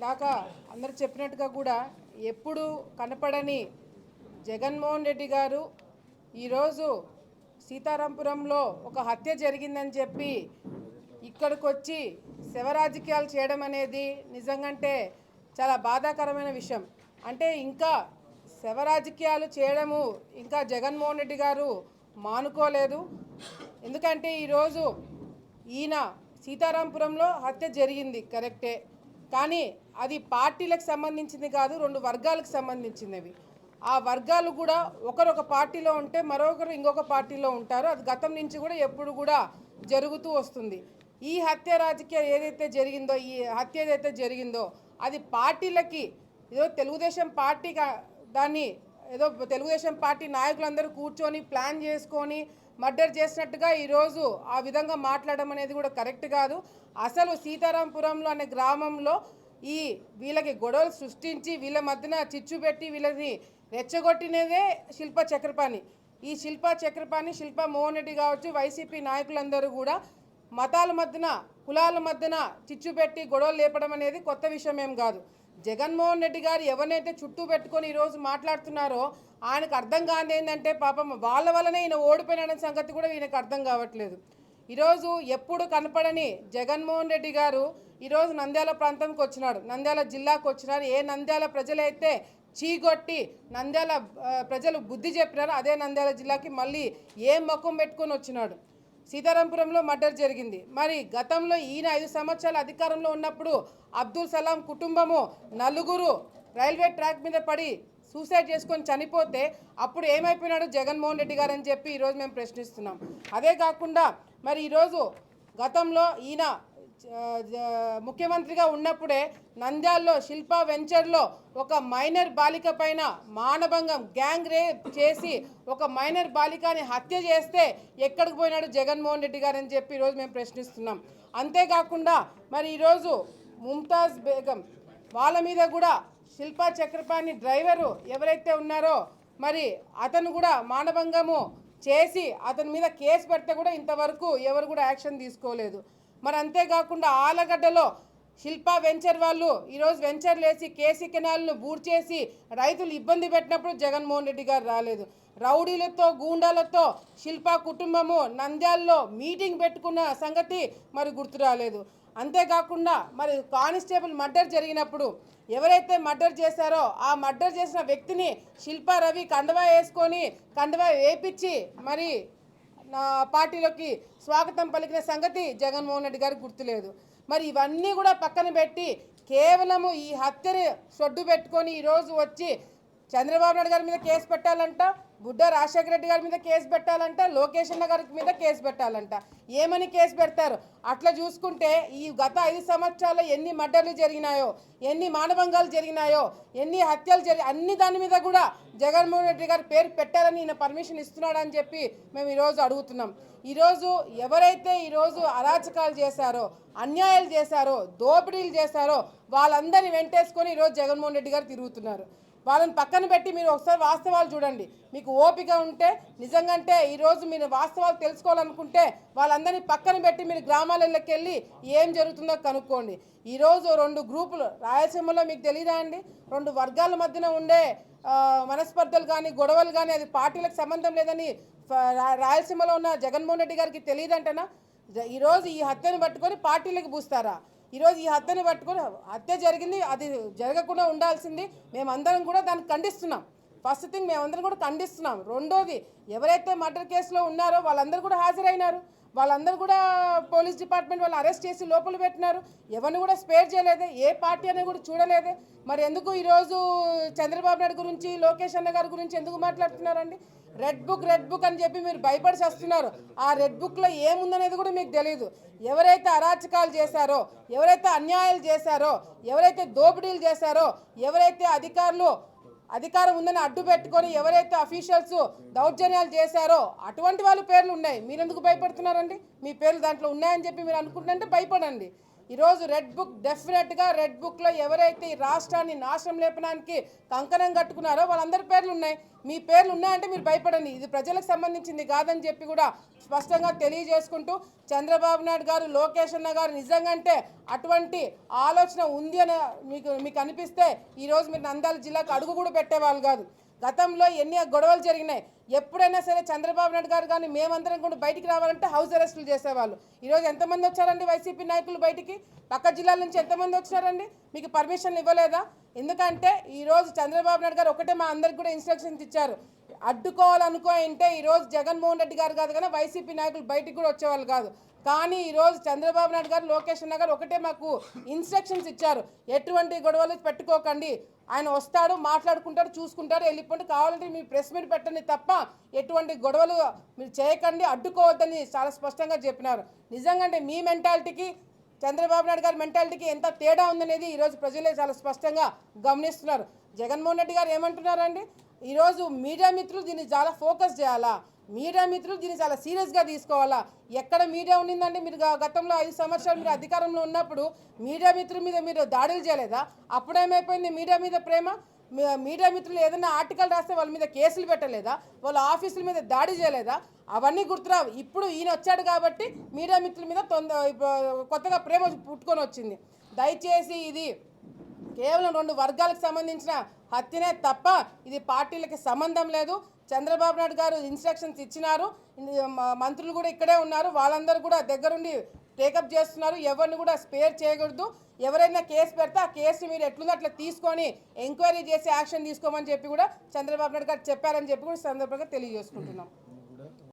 ఇందాక అందరు చెప్పినట్టుగా కూడా ఎప్పుడు కనపడని జగన్మోహన్ రెడ్డి గారు ఈరోజు సీతారాంపురంలో ఒక హత్య జరిగిందని చెప్పి ఇక్కడికి వచ్చి శివరాజకీయాలు చేయడం అనేది నిజంగంటే చాలా బాధాకరమైన విషయం. అంటే ఇంకా శివరాజకీయాలు చేయడము ఇంకా జగన్మోహన్ రెడ్డి గారు మానుకోలేదు. ఎందుకంటే ఈరోజు ఈయన సీతారాంపురంలో హత్య జరిగింది కరెక్టే. కానీ అది పార్టీలకు సంబంధించింది కాదు రెండు వర్గాలకు సంబంధించినవి. ఆ వర్గాలు కూడా ఒకరు ఒక పార్టీలో ఉంటే మరొకరు ఇంకొక పార్టీలో ఉంటారు. అది గతం నుంచి కూడా ఎప్పుడు కూడా జరుగుతూ వస్తుంది. ఈ హత్య రాజకీయం ఏదైతే జరిగిందో ఈ హత్య ఏదైతే జరిగిందో అది పార్టీలకి ఏదో తెలుగుదేశం పార్టీ కా- దాన్ని ఏదో తెలుగుదేశం పార్టీ నాయకులందరూ కూర్చొని ప్లాన్ చేసుకొని మర్డర్ చేసినట్టుగా ఈరోజు ఆ విధంగా మాట్లాడడం అనేది కూడా కరెక్ట్ కాదు. అసలు సీతారాంపురంలో అనే గ్రామంలో ఈ వీళ్ళకి గొడవలు సృష్టించి వీళ్ళ మధ్యన చిచ్చు పెట్టి వీళ్ళని రెచ్చగొట్టినదే శిల్ప చక్రపాణి. ఈ శిల్ప చక్రపాణి శిల్ప మోహన్ రెడ్డి కావచ్చు వైసీపీ నాయకులందరూ కూడా మతాల మధ్యన కులాల మధ్యన చిచ్చు పెట్టి గొడవలు లేపడం అనేది కొత్త విషయం ఏం కాదు. జగన్మోహన్ రెడ్డి గారు ఎవరినైతే చుట్టూ పెట్టుకొని ఈరోజు మాట్లాడుతున్నారో ఆయనకు అర్థం కాని ఏంటంటే పాపం వాళ్ళ వల్లనే ఈయన ఓడిపోయిన సంగతి కూడా ఈయనకు అర్థం కావట్లేదు. ఈరోజు ఎప్పుడు కనపడని జగన్మోహన్ రెడ్డి గారు ఈరోజు నంద్యాల ప్రాంతంకి వచ్చినాడు. నంద్యాల జిల్లాకు వచ్చినారు. ఏ నంద్యాల ప్రజలైతే చీగొట్టి నంద్యాల ప్రజలు బుద్ధి చెప్పినారో అదే నంద్యాల జిల్లాకి మళ్ళీ ఏ ముఖం పెట్టుకొని వచ్చినాడు. సీతారాంపురంలో మర్డర్ జరిగింది. మరి గతంలో ఈయన ఐదు సంవత్సరాల అధికారంలో ఉన్నప్పుడు అబ్దుల్ సలాం కుటుంబము నలుగురు రైల్వే ట్రాక్ మీద పడి సూసైడ్ చేసుకొని చనిపోతే అప్పుడు ఏమైపోయినాడు? జగన్మోహన్ రెడ్డి గారు అని చెప్పి ఈరోజు మేము ప్రశ్నిస్తున్నాం. అదే కాకుండా మరి ఈరోజు గతంలో ఈయన ముఖ్యమంత్రిగా ఉన్నప్పుడే నంద్యాల్లో శిల్పా వెంచర్లో ఒక మైనర్ బాలిక పైన మానభంగం గ్యాంగ్ రేప్ చేసి ఒక మైనర్ బాలికని హత్య చేస్తే ఎక్కడికి పోయినాడు జగన్మోహన్ రెడ్డి గారు అని చెప్పి ఈరోజు మేము ప్రశ్నిస్తున్నాం. అంతేకాకుండా మరి ఈరోజు ముంతాజ్ బేగం వాళ్ళ మీద కూడా శిల్పా చక్రపాణి డ్రైవరు ఎవరైతే ఉన్నారో మరి అతను కూడా మానభంగము చేసి అతని మీద కేసు పెడితే కూడా ఇంతవరకు ఎవరు కూడా యాక్షన్ తీసుకోలేదు. మరి అంతేకాకుండా ఆలగడ్డలో శిల్పా వెంచర్ వాళ్ళు ఈరోజు వెంచర్ లేసి కేసీ కెనాల్ను బూడ్చేసి రైతులు ఇబ్బంది పెట్టినప్పుడు జగన్మోహన్ రెడ్డి గారు రాలేదు. రౌడీలతో గూండాలతో శిల్పా కుటుంబము నంద్యాల్లో మీటింగ్ పెట్టుకున్న సంగతి మరి గుర్తు రాలేదు. అంతేకాకుండా మరి కానిస్టేబుల్ మర్డర్ జరిగినప్పుడు ఎవరైతే మర్డర్ చేశారో ఆ మర్డర్ చేసిన వ్యక్తిని శిల్పా రవి కండవా వేసుకొని కండవా వేపించి మరి నా పార్టీలోకి స్వాగతం పలికిన సంగతి జగన్మోహన్ రెడ్డి గారికి గుర్తులేదు. మరి ఇవన్నీ కూడా పక్కన పెట్టి కేవలము ఈ హత్యని సొడ్డు పెట్టుకొని ఈరోజు వచ్చి చంద్రబాబు నాయుడు గారి మీద కేసు పెట్టాలంట బుడ్డ రాజశేఖర రెడ్డి గారి మీద కేసు పెట్టాలంట లోకేష్ అన్న గారి మీద కేసు పెట్టాలంట. ఏమని కేసు పెడతారు? అట్లా చూసుకుంటే ఈ గత ఐదు సంవత్సరాల్లో ఎన్ని మర్డర్లు జరిగినాయో ఎన్ని మానభంగాలు జరిగినాయో ఎన్ని హత్యలు జరిగి అన్ని దాని మీద కూడా జగన్మోహన్ రెడ్డి గారి పేరు పెట్టాలని ఈయన పర్మిషన్ ఇస్తున్నాడని చెప్పి మేము ఈరోజు అడుగుతున్నాం. ఈరోజు ఎవరైతే ఈరోజు అరాచకాలు చేశారో అన్యాయాలు చేశారో దోపిడీలు చేశారో వాళ్ళందరినీ వెంటేసుకొని ఈరోజు జగన్మోహన్ రెడ్డి గారు తిరుగుతున్నారు. వాళ్ళని పక్కన పెట్టి మీరు ఒకసారి వాస్తవాలు చూడండి. మీకు ఓపిక ఉంటే నిజంగంటే ఈరోజు మీరు వాస్తవాలు తెలుసుకోవాలనుకుంటే వాళ్ళందరినీ పక్కన పెట్టి మీరు గ్రామాలలోకి వెళ్ళి ఏం జరుగుతుందో కనుక్కోండి. ఈరోజు రెండు గ్రూపులు రాయలసీమలో మీకు తెలియదా అండి? రెండు వర్గాల మధ్యన ఉండే మనస్పర్ధలు కానీ గొడవలు కానీ అది పార్టీలకు సంబంధం లేదని రాయలసీమలో ఉన్న జగన్మోహన్ రెడ్డి గారికి తెలియదంటనా జ- ఈరోజు ఈ హత్యను పట్టుకొని పార్టీలకు పూస్తారా? ఈరోజు ఈ హత్యను పట్టుకొని హత్య జరిగింది అది జరగకుండా ఉండాల్సింది. మేమందరం కూడా దాన్ని ఖండిస్తున్నాం. ఫస్ట్ థింగ్ మేమందరం కూడా ఖండిస్తున్నాం. రెండోది ఎవరైతే మర్డర్ కేసులో ఉన్నారో వాళ్ళందరూ కూడా హాజరైనారు. వాళ్ళందరూ కూడా పోలీస్ డిపార్ట్మెంట్ వాళ్ళు అరెస్ట్ చేసి లోపల పెట్టినారు. ఎవరిని కూడా స్పేర్ చేయలేదే ఏ పార్టీ అనేది కూడా చూడలేదే. మరి ఎందుకు ఈరోజు చంద్రబాబు నాయుడు గురించి లోకేష్ అన్న గారి గురించి ఎందుకు మాట్లాడుతున్నారండి? రెడ్ బుక్ రెడ్ బుక్ అని చెప్పి మీరు భయపడి వస్తున్నారు ఆ రెడ్ బుక్లో ఏముందనేది కూడా మీకు తెలియదు ఎవరైతే అరాచకాలు చేశారో ఎవరైతే అన్యాయాలు చేశారో ఎవరైతే దోపిడీలు చేశారో ఎవరైతే అధికారులు అధికారం ఉందని అడ్డు పెట్టుకొని ఎవరైతే అఫీషియల్స్ దౌర్జన్యాలు చేశారో అటువంటి వాళ్ళ పేర్లు ఉన్నాయి. మీరు ఎందుకు భయపడుతున్నారండి? మీ పేర్లు దాంట్లో ఉన్నాయని చెప్పి మీరు అనుకుంటుంటే భయపడండి. ఈరోజు రెడ్ బుక్ డెఫినెట్గా రెడ్ బుక్లో ఎవరైతే ఈ రాష్ట్రాన్ని నాశనం లేపడానికి కంకణం కట్టుకున్నారో వాళ్ళందరి పేర్లు ఉన్నాయి. మీ పేర్లు ఉన్నాయంటే మీరు భయపడండి. ఇది ప్రజలకు సంబంధించింది కాదని చెప్పి కూడా స్పష్టంగా తెలియజేసుకుంటూ చంద్రబాబు నాయుడు గారు లోకేష్ అన్న గారు నిజంగా అంటే అటువంటి ఆలోచన ఉంది అని మీకు మీకు అనిపిస్తే ఈరోజు మీరు నంద్యాల జిల్లాకు అడుగు కూడా పెట్టేవాళ్ళు కాదు. గతంలో ఎన్ని గొడవలు జరిగినాయి? ఎప్పుడైనా సరే చంద్రబాబు నాయుడు గారు కానీ మేమందరం కూడా బయటికి రావాలంటే హౌస్ అరెస్టులు చేసేవాళ్ళు. ఈరోజు ఎంతమంది వచ్చారండి వైసీపీ నాయకులు బయటికి? పక్క జిల్లాల నుంచి ఎంతమంది వచ్చారండి మీకు పర్మిషన్ ఇవ్వలేదా? ఎందుకంటే ఈరోజు చంద్రబాబు నాయుడు గారు ఒకటే మా అందరికి కూడా ఇన్స్ట్రక్షన్స్ ఇచ్చారు. అడ్డుకోవాలనుకో అంటే ఈరోజు జగన్మోహన్ రెడ్డి గారు కాదు కానీ వైసీపీ నాయకులు బయటికి కూడా వచ్చేవాళ్ళు కాదు. కానీ ఈరోజు చంద్రబాబు నాయుడు గారు లోకేష్ అన్న గారు ఒకటే మాకు ఇన్స్ట్రక్షన్స్ ఇచ్చారు. ఎటువంటి గొడవలు పెట్టుకోకండి. ఆయన వస్తాడు మాట్లాడుకుంటాడు చూసుకుంటాడు వెళ్ళిపోండి. కావాలంటే మీరు ప్రెస్ మీట్ పెట్టండి తప్ప ఎటువంటి గొడవలు మీరు చేయకండి అడ్డుకోవద్దని చాలా స్పష్టంగా చెప్పినారు. నిజంగా అంటే మీ మెంటాలిటీకి చంద్రబాబు నాయుడు గారి మెంటాలిటీకి ఎంత తేడా ఉందనేది ఈరోజు ప్రజలే చాలా స్పష్టంగా గమనిస్తున్నారు. జగన్మోహన్ రెడ్డి గారు ఏమంటున్నారండి? ఈరోజు మీడియా మిత్రులు దీన్ని చాలా ఫోకస్ చేయాలా? మీడియా మిత్రులు దీన్ని చాలా సీరియస్గా తీసుకోవాలా? ఎక్కడ మీడియా ఉండిందంటే మీరు గతంలో ఐదు సంవత్సరాలు మీరు అధికారంలో ఉన్నప్పుడు మీడియా మిత్రుల మీద మీరు దాడులు చేయలేదా? అప్పుడేమైపోయింది మీడియా మీద ప్రేమ? మీడియా మిత్రులు ఏదైనా ఆర్టికల్ రాస్తే వాళ్ళ మీద కేసులు పెట్టలేదా? వాళ్ళ ఆఫీసుల మీద దాడి చేయలేదా? అవన్నీ గుర్తురావు. ఇప్పుడు ఈయన వచ్చాడు కాబట్టి మీడియా మిత్రుల మీద తొంద కొత్తగా ప్రేమ పుట్టుకొని వచ్చింది. దయచేసి ఇది కేవలం రెండు వర్గాలకు సంబంధించిన హత్యనే తప్ప ఇది పార్టీలకి సంబంధం లేదు. చంద్రబాబు నాయుడు గారు ఇన్స్ట్రక్షన్స్ ఇచ్చినారు. మంత్రులు కూడా ఇక్కడే ఉన్నారు. వాళ్ళందరూ కూడా దగ్గరుండి టేకప్ చేస్తున్నారు. ఎవరిని కూడా స్పేర్ చేయకూడదు. ఎవరైనా కేసు పెడితే ఆ కేసు మీరు ఎట్లుందో అట్లా తీసుకొని ఎంక్వైరీ చేసి యాక్షన్ తీసుకోమని చెప్పి కూడా చంద్రబాబు నాయుడు గారు చెప్పారని చెప్పి కూడా సందర్భంగా తెలియజేసుకుంటున్నాం.